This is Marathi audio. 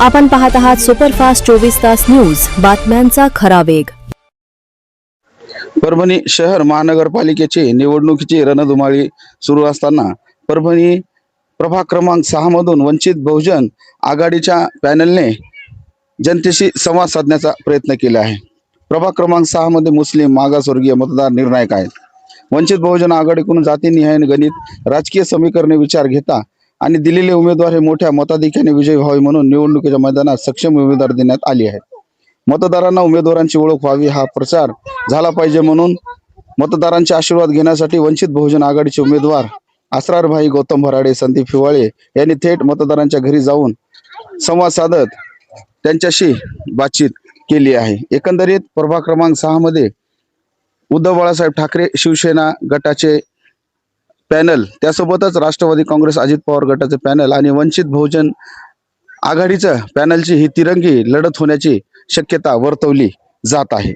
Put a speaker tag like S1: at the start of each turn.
S1: आपण पाहत आहात सुपरफास्ट चोवीस तास न्यूज. बातम्यांचा खरा वेग.
S2: परभणी शहर महानगरपालिकेची निवडणुकीची रणधुमाळी सुरू असताना परभणी प्रभाग क्रमांक सहा मधून वंचित बहुजन आघाडीच्या पॅनलने जनतेशी संवाद साधण्याचा प्रयत्न केला आहे. प्रभाग क्रमांक सहा मध्ये मुस्लिम मागासवर्गीय मतदार निर्णायक आहेत. वंचित बहुजन आघाडीकडून जातीनिहाय गणित राजकीय समीकरणे विचार घेता आणि दिलेले उमेदवार हे मोठ्या मताधिक्याने विजयी व्हावे म्हणून निवडणुकीच्या मैदानात सक्षम उमेदवार देण्यात आली आहेत मतदारांना उमेदवारांची ओळख व्हावी हा प्रचार झाला पाहिजे म्हणून मतदारांचे आशीर्वाद घेण्यासाठी वंचित बहुजन आघाडीचे उमेदवार असरारभाई गौतम भराडे संदीप हिवाळे यांनी थेट मतदारांच्या घरी जाऊन संवाद साधत त्यांच्याशी बातचीत केली आहे. एकंदरीत प्रभाग क्रमांक सहा मध्ये उद्धव बाळासाहेब ठाकरे शिवसेना गटाचे पॅनल त्यासोबतच राष्ट्रवादी काँग्रेस अजित पवार गटाचं पॅनल आणि वंचित बहुजन आघाडीचं पॅनलची ही तिरंगी लढत होण्याची शक्यता वर्तवली जात आहे.